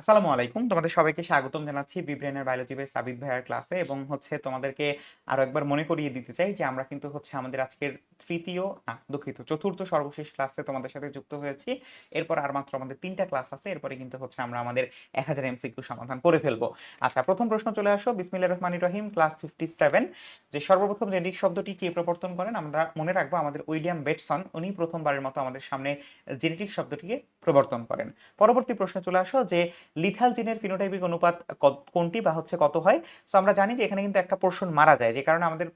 আসসালামু আলাইকুম। তোমাদের সবাইকে স্বাগতম জানাচ্ছি বিব্রেনের বায়োলজি বাই সাবিত ভাইয়ার ক্লাসে এবং হচ্ছে তোমাদেরকে আরও একবার মনে করিয়ে দিতে চাই যে আমরা কিন্তু হচ্ছে আমাদের আজকের তৃতীয়, না, দুঃখিত, চতুর্থ সর্বশেষ ক্লাসে তোমাদের সাথে যুক্ত হয়েছি। এরপর আর মাত্র আমাদের তিনটা ক্লাস আছে, এরপরে কিন্তু হচ্ছে আমরা আমাদের এক হাজার এমসিকিউ সমাধান করে ফেলব। আচ্ছা প্রথম প্রশ্ন চলে আসো। বিসমিল্লা রহমান রহিম ক্লাস ফিফটি সেভেন যে সর্বপ্রথম জেনেটিক শব্দটি কে প্রবর্তন করেন? আমরা মনে রাখব আমাদের উইলিয়াম বেটসন, উনি প্রথমবারের মতো আমাদের সামনে জেনেটিক শব্দটিকে প্রবর্তন করেন। পরবর্তী প্রশ্ন চলে আসো, যে লিথাল জিনের ফিনোটাইপিক অনুপাত কোনটি বা হচ্ছে কত হয়? সো আমরা জানি যে এখানে কিন্তু একটা পোর্শন মারা যায়, যে কারণে আমাদের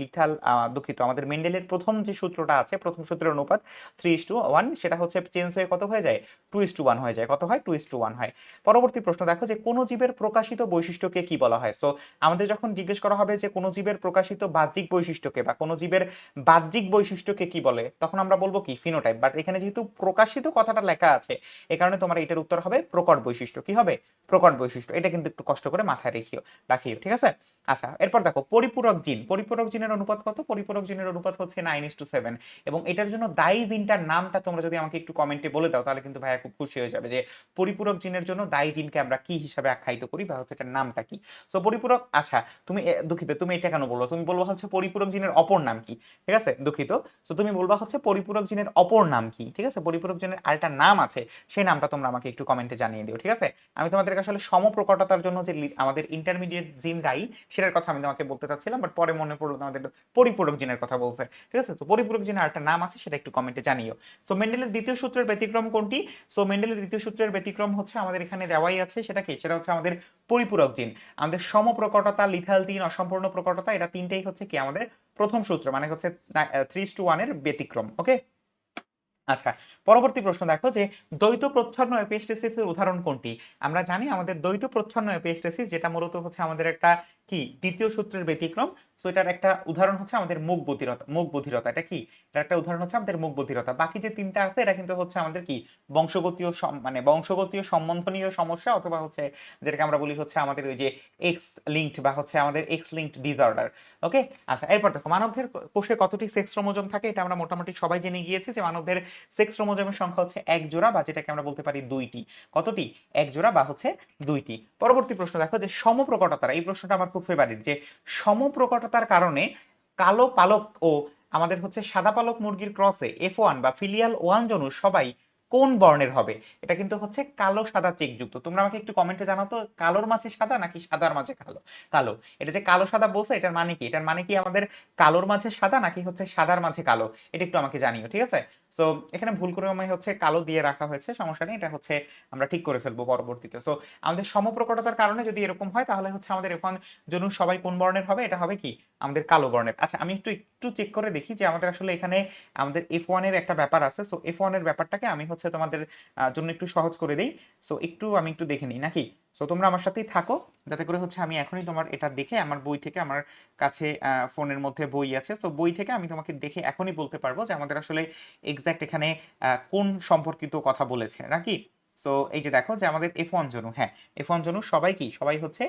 লিথাল দুঃখিত, আমাদের মেন্ডেলের প্রথম যে সূত্রটা আছে, প্রথম সূত্রের অনুপাত থ্রি ইস টু ওয়ান সেটা হচ্ছে চেঞ্জ হয়ে কত হয়ে যায়? টু ইস টু ওয়ান হয়ে যায়। কত হয়? টু ইস টু ওয়ান হয়। পরবর্তী প্রশ্ন, দেখো যে কোনো জীবের প্রকাশিত বৈশিষ্ট্যকে কি বলা হয়? সো আমাদের যখন জিজ্ঞেস করা হবে যে কোনো জীবের প্রকাশিত বাহ্যিক বৈশিষ্ট্যকে বা কোনো জীবের বাহ্যিক বৈশিষ্ট্যকে কি বলে, তখন আমরা বলব কি? ফিনোটাইপ বাট এখানে যেহেতু প্রকাশিত কথাটা লেখা আছে, এ কারণে তোমার এটার উত্তর হবে প্রকট বৈশিষ্ট্য কি হবে? প্রকট বৈশিষ্ট্য। এটা কিন্তু একটু কষ্ট করে মাথায় রেখিও, রাখিও, ঠিক আছে? আচ্ছা এরপর দেখো, পরিপূরক জিন। পরিপূরক জিনের অনুপাত কত? পরিপূরক জিনের অনুপাত হচ্ছে নাইন ইস টু সেভেন এবং এটার জন্য দায়ী জিনটার নামটা তোমরা যদি আমাকে একটু কমেন্টে বলে দাও, তাহলে কিন্তু ভাইয়া খুব খুশি হয়ে যাবে যে পরিপূরক জিনের জন্য দায়ী জিনকে আমরা কি হিসাবে আখ্যায়িত করি বা হচ্ছে এটার নামটা কি? সো পরিপূরক আচ্ছা তুমি দুঃখিত, তুমি এটা কেন বলব তুমি বলব হচ্ছে পরিপূরক জিনের অপর নাম কি? ঠিক আছে? দুঃখিত। সো তুমি বলবা হচ্ছে পরিপূরক জিনের অপর নাম কি? ঠিক আছে? পরিপূরক জিনের আরেকটা নাম আছে, সেই নামটা তোমরা আমাকে একটু কমেন্টে জানিয়ে দিও, ঠিক আছে? আমি তোমাদেরকে আসলে সমপ্রকটতার জন্য যে আমাদের ইন্টারমিডিয়েট জিন দায়ী, সেটার কথা আমি তোমাকে বলতে চাচ্ছিলাম বাট পরে মনে পড়ল আমাদের পরিপূরক জিনের কথা বলছে, ঠিক আছে? তো পরিপূরক জিনের আরেকটা নাম আছে, সেটা একটু কমেন্টে জানিও। সো মেন্ডেলের দ্বিতীয় সূত্রের ব্যতিক্রম কোনটি? সো মেন্ডেলের দ্বিতীয় সূত্রের ব্যতিক্রম হচ্ছে আমাদের এখানে দেওয়াই আছে, সেটা কি? সেটা হচ্ছে আমাদের পরিপূরক জিন আমাদের সমপ্রকটতা লিথাল জিন অসম্পূর্ণ প্রকটতা, এটা তিনটেই হচ্ছে কি? আমাদের প্রথম সূত্র মানে হচ্ছে থ্রি টু ওয়ানের ব্যতিক্রম ওকে আচ্ছা পরবর্তী প্রশ্ন দেখো যে দ্বৈত প্রচ্ছন্ন এপিস্টেসিসের উদাহরণ কোনটি? আমরা জানি আমাদের দ্বৈত প্রচ্ছন্ন এপিস্টেসিস যেটা মূলত হচ্ছে আমাদের একটা কি? দ্বিতীয় সূত্রের ব্যতিক্রম। সো এটার একটা উদাহরণ হচ্ছে আমাদের মুখ বধিরতা মুখ বধিরতা। এটা কি? এটার একটা উদাহরণ হচ্ছে আমাদের মুখ বধিরতা। বাকি যে তিনটা আছে, এটা কিন্তু হচ্ছে আমাদের কি? বংশগতীয় মানে বংশগতীয় সম্বন্ধনীয় সমস্যা অথবা হচ্ছে যেটাকে আমরা বলি হচ্ছে আমাদের ওই যে এক্স লিঙ্কড বা হচ্ছে আমাদের এক্স লিঙ্কড ডিসঅর্ডার ওকে আচ্ছা এরপর দেখো, মানবদের কোষে কতটি সেক্স ক্রোমোজোম থাকে এটা আমরা মোটামুটি সবাই জেনে গিয়েছি যে মানবদের সেক্স ক্রোমোজোমের সংখ্যা হচ্ছে এক জোড়া বা যেটাকে আমরা বলতে পারি দুইটি। কতটি? এক জোড়া বা হচ্ছে দুইটি। পরবর্তী প্রশ্ন দেখো যে সমপ্রকটতার, এই প্রশ্নটা আমার খুব ফেভারিট যে সমপ্রকটতার কারণে কালো পালক ও আমাদের হচ্ছে সাদা পালক মুরগির ক্রসে এফ ওয়ান বা ফিলিয়াল ওয়ান জনু সবাই কোন বর্ণের হবে? এটা কিন্তু হচ্ছে কালো, সাদা, চেকযুক্ত। তোমরা আমাকে একটু কমেন্টে জানাও তো, কালোর মাঝে সাদা নাকি সাদার মাঝে কালো? কালো। এটা যে কালো, সাদা বলছে, এটার মানে কি? এটার মানে কি আমাদের কালোর মাঝে সাদা নাকি হচ্ছে সাদার মাঝে কালো? এটা একটু আমাকে জানিও, ঠিক আছে? সো এখানে ভুল করে আমি হচ্ছে কালো দিয়ে রাখা হয়েছে, সমস্যা নেই। এটা হচ্ছে আমরা ঠিক করে ফেলব পরবর্তীতে। সো আমাদের সমপ্রকটতার কারণে যদি এরকম হয়, তাহলে হচ্ছে আমাদের এখন জন্য সবাই কোন বর্ণের হবে? এটা হবে কি? আমাদের কালো বর্ণের। আচ্ছা আমি একটু একটু চেক করে দেখি যে আমাদের আসলে এখানে আমাদের এফ ওয়ানের একটা ব্যাপার আছে। সো এফ ওয়ানের ব্যাপারটাকে আমি হচ্ছে তোমাদের জন্য একটু সহজ করে দিই। সো একটু আমি একটু দেখে নিই, নাকি? সো তোমরা আমার সাথেই থাকো। যাতে করে হচ্ছে আমি এখনই তোমার এটা দেখে আমার বই থেকে আমার কাছে ফোনের মধ্যে বই আছে। সো বই থেকে আমি তোমাকে দেখে এখনই বলতে পারব যে আমাদের আসলে এক্স্যাক্ট এখানে কোন সম্পর্কিত কথা বলেছে, নাকি? সো এই যে দেখো যে আমাদের এফ ওয়ান জনু হ্যাঁ এফ ওয়ান জনু সবাই কি? সবাই হচ্ছে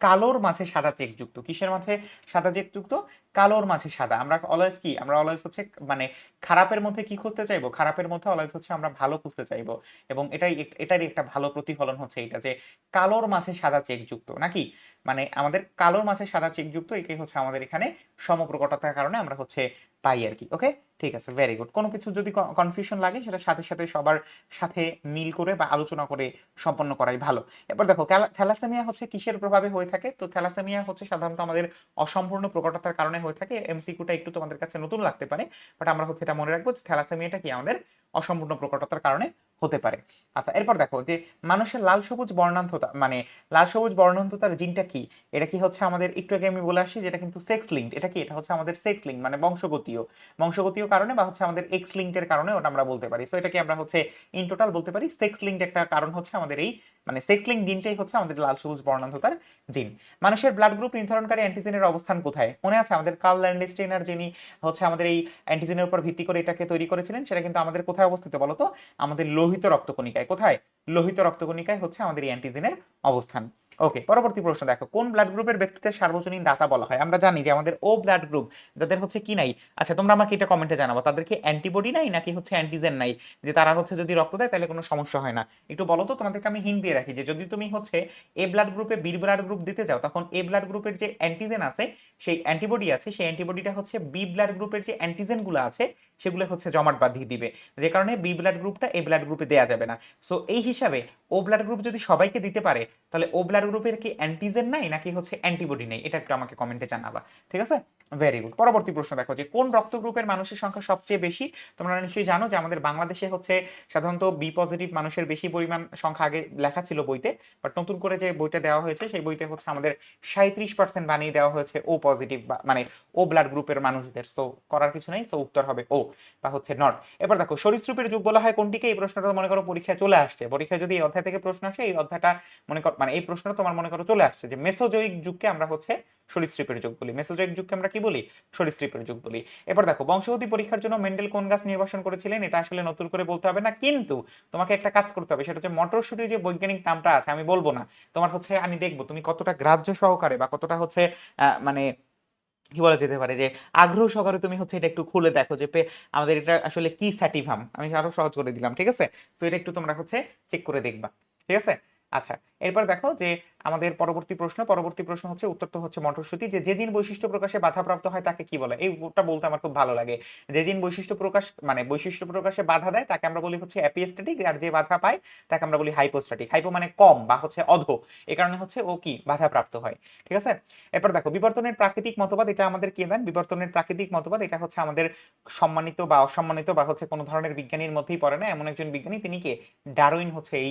কালোর মাঝে সাদা চেকযুক্ত। কিসের মাঝে সাদা চেকযুক্ত? কালোর মাঝে সাদা। আমরা অলওয়েজ কি? আমরা অলওয়েজ হচ্ছে মানে খারাপের মধ্যে কি খুঁজতে চাইব? খারাপের মধ্যে অলওয়েজ হচ্ছে আমরা ভালো খুঁজতে চাইব। এবং এটাই এটারই একটা ভালো প্রতিফলন হচ্ছে এটা যে কালোর মাঝে সাদা চেকযুক্ত। নাকি? মানে আমাদের কালোর মাঝে সাদা চেকযুক্ত, এটাই হচ্ছে আমাদের এখানে সমপ্রকটতার কারণে আমরা হচ্ছে পাই আর কি। ওকে ঠিক আছে ভেরি গুড কোনো কিছু যদি কনফিউশন লাগে, সেটা সাথে সাথে সবার সাথে মিল করে বা আলোচনা করে সম্পন্ন করাই ভালো। এবার দেখো থ্যালাসেমিয়া হচ্ছে কিসের প্রভাবে হয়ে থাকে? তো থ্যালাসেমিয়া হচ্ছে সাধারণত আমাদের অসম্পূর্ণ প্রকটতার কারণে হয়ে থাকে। এমসিকিউটা একটু তোমাদের কাছে নতুন লাগতে পারে বাট আমরা হচ্ছে এটা মনে রাখব যে থ্যালাসেমিয়াটা কি? আমাদের অসম্পূর্ণ প্রকটতার কারণে হতে পারে। আচ্ছা এরপর দেখো যে মানুষের লাল সবুজ বর্ণান্ধতা মানে লাল সবুজ বর্ণান্ধতার জিনটা কি? এটা কি হচ্ছে আমাদের, একটু আগে আমি বলে আসছি যেটা কিন্তু সেক্স লিঙ্ক এটা কি? এটা হচ্ছে আমাদের সেক্স লিঙ্ক মানে বংশগতীয় বংশগতীয় কারণে বা হচ্ছে আমাদের এক্স লিঙ্কের কারণে ওটা আমরা বলতে পারি। সো এটাকে আমরা হচ্ছে ইন টোটাল বলতে পারি? সেক্স লিঙ্ক একটা কারণ হচ্ছে আমাদের এই মানে সেক্স লিঙ্ক জিনটাই হচ্ছে আমাদের লাল সবুজ বর্ণান্ধতার জিন। মানুষের ব্লাড গ্রুপ নির্ধারণকারী অ্যান্টিজেনের অবস্থান কোথায়? মনে আছে আমাদের কার্ল ল্যান্ডস্টেইনার যিনি হচ্ছে আমাদের এই অ্যান্টিজেনের উপর ভিত্তি করে এটাকে তৈরি করেছিলেন? সেটা কিন্তু আমাদের কোথায় অবস্থিত বলতো? আমাদের লোহিত রক্তকণিকায়। কোথায়? লোহিত রক্তকণিকায় হচ্ছে আমাদের অ্যান্টিজেনের অবস্থান। ওকে পরবর্তী প্রশ্ন দেখো, কোন ব্লাড গ্রুপের ব্যক্তিদের সার্বজনীন দাতা বলা হয়? আমরা জানি যে আমাদের ও ব্লাড গ্রুপ যাদের হচ্ছে কি নাই? আচ্ছা তোমরা আমাকে এটা কমেন্টে জানাব তাদেরকে অ্যান্টিবডি নাই নাকি হচ্ছে অ্যান্টিজেন নাই? যে তারা হচ্ছে যদি রক্ত দেয়, তাহলে কোনো সমস্যা হয় না। একটু বলো তো, তোমাদেরকে আমি হিন্ট দিয়ে রাখি যে যদি তুমি হচ্ছে এ ব্লাড গ্রুপে বি ব্লাড গ্রুপ দিতে যাও, তখন এ ব্লাড গ্রুপের যে অ্যান্টিজেন আছে, সেই অ্যান্টিবডি আছে, সেই অ্যান্টিবডিটা হচ্ছে বি ব্লাড গ্রুপের যে অ্যান্টিজেনগুলো আছে, সেগুলো হচ্ছে জমাট বাঁধিয়ে দিবে। যে কারণে বি ব্লাড গ্রুপটা এ ব্লাড গ্রুপে দেওয়া যাবে না। সো এই হিসাবে ও ব্লাড গ্রুপ যদি সবাইকে দিতে পারে, তাহলে ও ব্লাড গ্রুপের কি অ্যান্টিজেন নাই নাকি হচ্ছে অ্যান্টিবডি নেই? এটা একটু আমাকে কমেন্টে জানাবা, ঠিক আছে? ভেরি গুড পরবর্তী প্রশ্ন দেখো যে, কোন রক্ত গ্রুপের মানুষের সংখ্যা সবচেয়ে বেশি? তোমরা নিশ্চয়ই জানো যে, আমাদের বাংলাদেশে হচ্ছে সাধারণত বি পজিটিভ মানুষের বেশি পরিমাণ সংখ্যা আগে লেখা ছিল বইতে বাট নতুন করে যে বইটা দেওয়া হয়েছে, সেই বইতে হচ্ছে আমাদের সাঁত্রিশ পার্সেন্ট বানিয়ে দেওয়া হয়েছে ও পজিটিভ মানে ও ব্লাড গ্রুপের মানুষদের। সো করার কিছু নেই সো উত্তর হবে ও বা হচ্ছে নট এবার দেখো, সরীসৃপের যুগ বলা হয় কোনটিকে? এই প্রশ্নটা মনে করো পরীক্ষায় চলে আসছে। পরীক্ষায় যদি এই অধ্যায় থেকে প্রশ্ন আসে, এই অধ্যায়টা মনে কর মানে এই প্রশ্নটা তোমার মনে করো চলে আসছে, যে মেসোজয়িক যুগকে আমরা হচ্ছে সরীসৃপের যুগ বলি। মেসোজয়িক যুগকে আমরা কি বলি? সরীসৃপের যুগ বলি। এবার দেখো বংশগতি পরীক্ষার জন্য মেন্ডেল কোন গাছ নির্বাচন করেছিলেন? এটা আসলে নতুন করে বলতে হবে না, কিন্তু তোমাকে একটা কাজ করতে হবে, সেটা হচ্ছে মটরশুটির যে বৈজ্ঞানিক নামটা আছে, আমি বলব না। তোমার হচ্ছে, আমি দেখব তুমি কতটা গ্রাহ্য সহকারে বা কতটা হচ্ছে মানে কি বলা যেতে পারে, যে আগ্রহ সহকারে তুমি হচ্ছে এটা একটু খুলে দেখো, যে আমাদের এটা আসলে কি স্যাটিভাম আমি আরও সহজ করে দিলাম, ঠিক আছে? তো এটা একটু তোমরা হচ্ছে চেক করে দেখবা, ঠিক আছে? আচ্ছা এরপর দেখো যে আমাদের পরবর্তী প্রশ্ন পরবর্তী প্রশ্ন হচ্ছে, উত্তর তো হচ্ছে মটরশুটি, যে যেদিন বৈশিষ্ট্য প্রকাশে বাধাপ্রাপ্ত হয় তাকে কি বলে? এইটা বলতে আমার খুব ভালো লাগে। যেদিন বৈশিষ্ট্য প্রকাশ মানে বৈশিষ্ট্য প্রকাশে বাধা দেয়, তাকে আমরা বলি হচ্ছে অ্যাপিস্ট্যাটিক আর যে বাধা পায়, তাকে আমরা বলি হাইপোস্ট্যাটিক হাইপো মানে কম বা হচ্ছে অধ। এই কারণে হচ্ছে ও কি? বাধাপ্রাপ্ত হয়। ঠিক আছে? এরপর দেখো, বিবর্তনের প্রাকৃতিক মতবাদ, এটা আমাদের কে দেন? বিবর্তনের প্রাকৃতিক মতবাদ, এটা হচ্ছে আমাদের সম্মানিত বা অসম্মানিত বা হচ্ছে কোনো ধরনের বিজ্ঞানীর মধ্যেই পড়ে না। এমন একজন বিজ্ঞানী, তিনি কে? ডারউইন হচ্ছে এই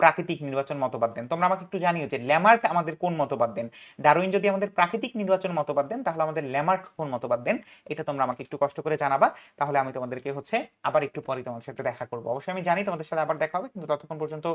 প্রাকৃতিক নির্বাচন মতবাদ দেন। তোমরা আমাকে একটু জানিও যে ল্যামার্ক আমাদের কোন মতবাদ দেন? ডারউইন যদি আমাদের প্রাকৃতিক নির্বাচন মতবাদ দেন, তাহলে আমাদের ল্যামার্ক কোন মতবাদ দেন? এটা তোমরা আমাকে একটু কষ্ট করে জানাবা। তাহলে আমি তোমাদেরকে হচ্ছে আবার একটু পরে তোমাদের সাথে দেখা করব। অবশ্যই আমি জানি তোমাদের সাথে আবার দেখা হবে, কিন্তু ততক্ষণ পর্যন্ত